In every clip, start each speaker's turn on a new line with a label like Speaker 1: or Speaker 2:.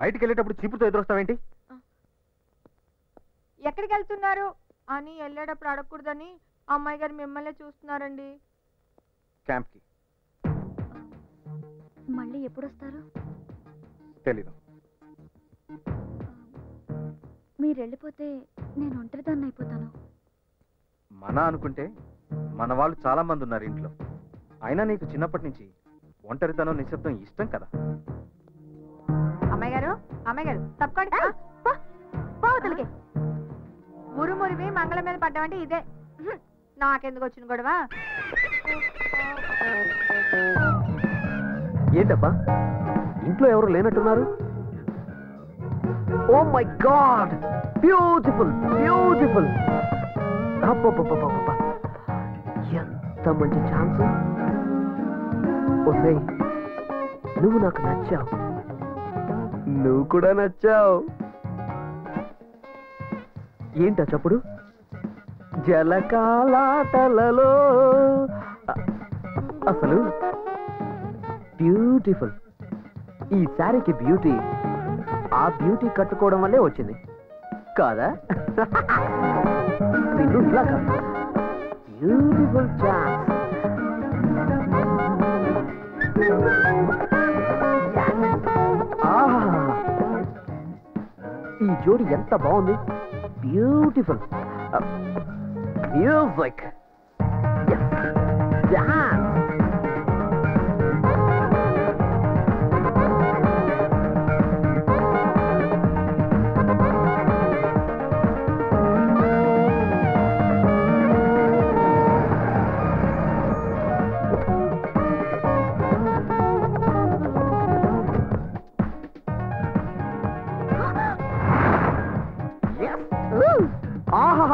Speaker 1: బయటికి వెళ్ళేటప్పుడు చీపుతో ఎదురొస్తావేంటి
Speaker 2: ఎక్కడికి వెళ్తున్నారు? అని వెళ్ళేటప్పుడు అడగకూడదని అమ్మాయి గారు మిమ్మల్ని చూస్తున్నారండి.
Speaker 1: క్యాంప్కి.
Speaker 3: మళ్ళీ ఎప్పుడు వస్తారు
Speaker 1: తెలీదు.
Speaker 3: మీరు వెళ్ళిపోతే నేను ఒంటరిదాన్ని అయిపోతాను.
Speaker 1: మన అనుకుంటే మన వాళ్ళు చాలా మంది ఉన్నారు ఇంట్లో. అయినా నీకు చిన్నప్పటి నుంచి ఒంటరితనం నిశ్శబ్దం ఇష్టం కదా.
Speaker 2: అమ్మాయి గారు అమ్మాయి గారు తప్పుకోండి. ఆ, పో, పో అవతలికి. ఊరు మురివి మంగళం మీద పడ్డామంటే ఇదే. నాకెందుకు వచ్చిన గొడవ?
Speaker 4: ఏంటబ్బా? ఇంట్లో ఎవరు లేనట్టున్నారు? Oh my god beautiful beautiful ఎంత మంచి ఛాన్స్! నువ్వు నాకు నచ్చావు. నువ్వు కూడా నచ్చావు. ఏంటా చప్పుడు? జలకాలాటలలో. అసలు బ్యూటిఫుల్. ఈ శారీకి బ్యూటీ ఆ బ్యూటీ కట్టుకోవడం వల్లే వచ్చింది. కాదా? ఇలా కాదు బ్యూటిఫుల్ చా జోడి ఎంత బాగుంది? బ్యూటిఫుల్ మ్యూజిక్ డాన్స్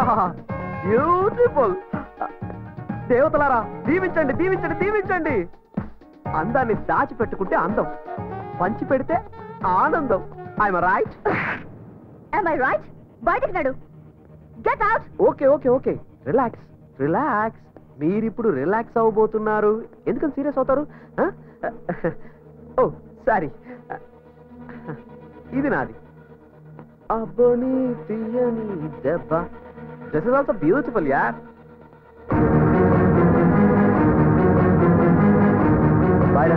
Speaker 4: బ్యూటిఫుల్ దేవతలారా దీవించండి దీవించండి దీవించండి. అందాన్ని దాచిపెట్టుకుంటే అందం. పంచి పెడితే ఆనందం ఐఎమ్ రైట్
Speaker 3: ఐ రైట్ బయటికి నడు. Get out
Speaker 4: okay okay okay relax relax మీరిప్పుడు రిలాక్స్ అవ్వబోతున్నారు. ఎందుకని సీరియస్ అవుతారు? ఓ సారీ ఇది నాది. అబ్బని తీయని దెబ్బ. దిస్ ఇస్ ఆల్సో బ్యూటిఫుల్ యార్ బాయ్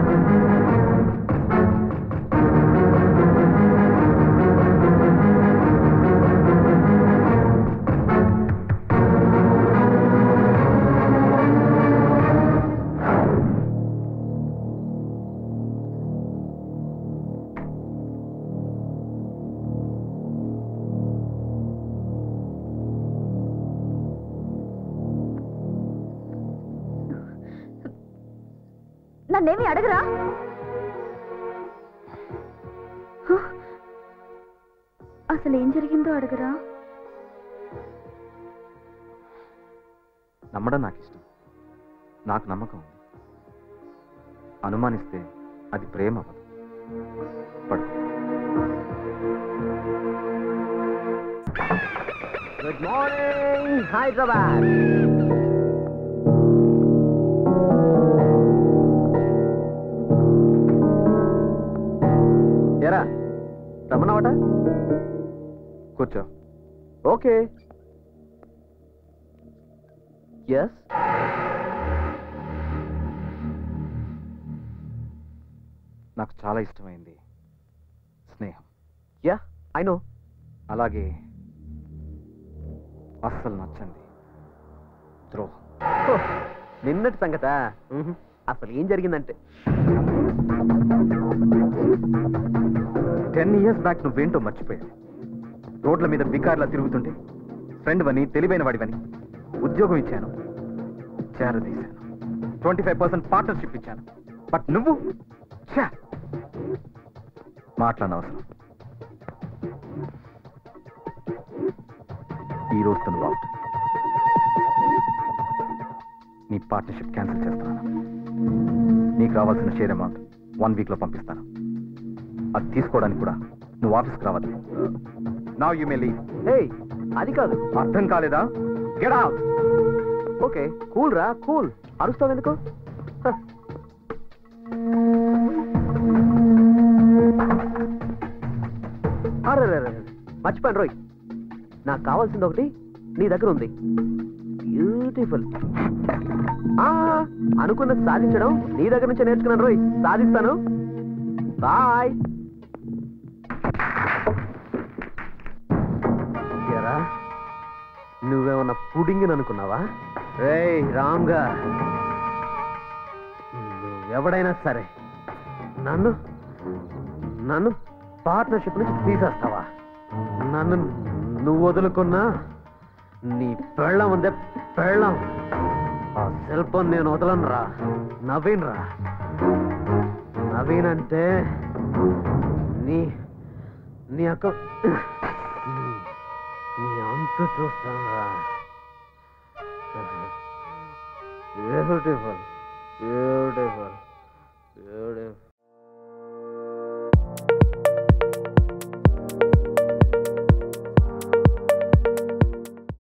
Speaker 3: నన్నేమి అడగరా? అసలు ఏం జరిగిందో అడగరా?
Speaker 1: నమ్మడం నాకు ఇష్టం నాకు నమ్మకం ఉంది. అనుమానిస్తే అది ప్రేమ అవ్వదు పడు.
Speaker 4: గుడ్ మార్నింగ్ హైదరాబాద్ ఎరా రమ్మన్నావట?
Speaker 1: కూర్చో.
Speaker 4: ఓకే. ఎస్
Speaker 1: నాకు చాలా ఇష్టమైంది స్నేహం.
Speaker 4: Yeah I know.
Speaker 1: అలాగే అస్సలు నచ్చండి ద్రోహం.
Speaker 4: నిన్నటి సంగతా. అసలు ఏం జరిగిందంటే?
Speaker 1: టెన్ ఇయర్స్ బ్యాక్ నువ్వేంటో మర్చిపోయావు. రోడ్ల మీద బికార్లా తిరుగుతుంటే ఫ్రెండ్ వని తెలివైన వాడివని ఉద్యోగం ఇచ్చాను చేరదీశాను. ట్వంటీ ఫైవ్ పర్సెంట్ పార్ట్నర్షిప్ ఇచ్చాను. బట్ నువ్వు మాట్లాడనవసరం. ఈ రోజుతో నువ్వు అవుట్ నీ పార్ట్నర్షిప్ క్యాన్సిల్ చేస్తున్నాను. నీకు రావాల్సిన షేర్ అమౌంట్ వన్ వీక్లో పంపిస్తాను. అది తీసుకోవడానికి కూడా నువ్వు ఆఫీస్కి రావద్దు. నా యూ మే లీవ్
Speaker 4: హే అది కాదు.
Speaker 1: అర్థం కాలేదా? గెట్ అవుట్
Speaker 4: ఓకే కూల్ రా కూల్. అరుస్తావు ఎందుకు. మర్చిపోయాను రోయ్. నాకు కావాల్సింది ఒకటి నీ దగ్గర ఉంది. బ్యూటిఫుల్. అనుకున్నది సాధించడం నీ దగ్గర నుంచి నేర్చుకున్నాను రోయ్. సాధిస్తాను. బాయ్. నువ్వేమన్నా పుడింగ్ అనుకున్నావా? రామ్ రామ్గా. ఎవడైనా సరే నన్ను నన్ను పార్ట్నర్షిప్ నుంచి తీసేస్తావా? నన్ను నువ్వు వదులుకున్నా నీ పెళ్ళం ఉందే పెళ్ళం. ఆ సెల్ ఫోన్ నేను వదలను రా నవీన్ రా నవీన్ అంటే నీ నీ అక్క. నీ- అంత అంతు చూస్తాను రా బ్యూటిఫుల్ బ్యూటిఫుల్ బ్యూటిఫుల్